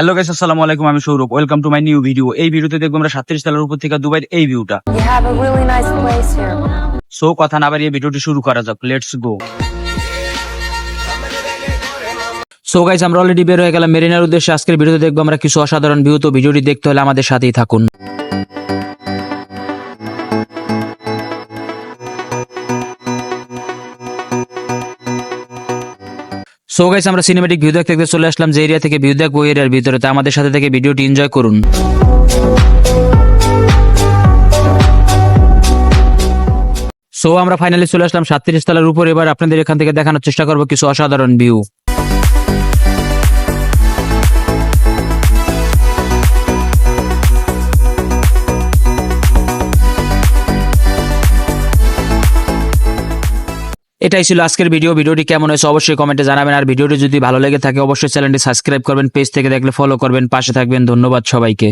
Hello guys আসসালামু আলাইকুম আমি Saurav. Welcome to my new video এই ভিডিওতে দেখব আমরা সাতত্রিশ তলার উপর থেকে দুবাইয়ের এই ভিউটা. সো কথা না বাড়িয়ে ভিডিওটি শুরু করা যাক। লেটস গো সো গাইস আমরা অলরেডি বের হয়ে গেলাম। মেরিনার উদ্দেশ্যে আজকের ভিডিওতে দেখব আমরা কিছু অসাধারণ ভিউ তো ভিডিওটি দেখতে হলে আমাদের সাথেই থাকুন। সো গাইস আমরা সিনেমেটিক ভিউ দেখতে চলে আসলাম যে এরিয়া থেকে ভিউ দেখব এরিয়ার ভিতরে। তো আমাদের সাথে থেকে ভিডিওটি এনজয় করুন। সো আমরা ফাইনালি চলে আসলাম সাতত্রিশ তলার উপর। এবার আপনাদের এখান থেকে দেখানোর চেষ্টা করব কিছু অসাধারণ ভিউ এটাই ছিল আজকের ভিডিও ভিডিওটি কেমন হয়েছে অবশ্যই কমেন্টে জানাবেন। আর ভিডিওটি যদি ভালো লেগে থাকে, অবশ্যই চ্যানেলটি সাবস্ক্রাইব করবেন পেজ থেকে দেখলে ফলো করবেন, পাশে থাকবেন। ধন্যবাদ সবাইকে।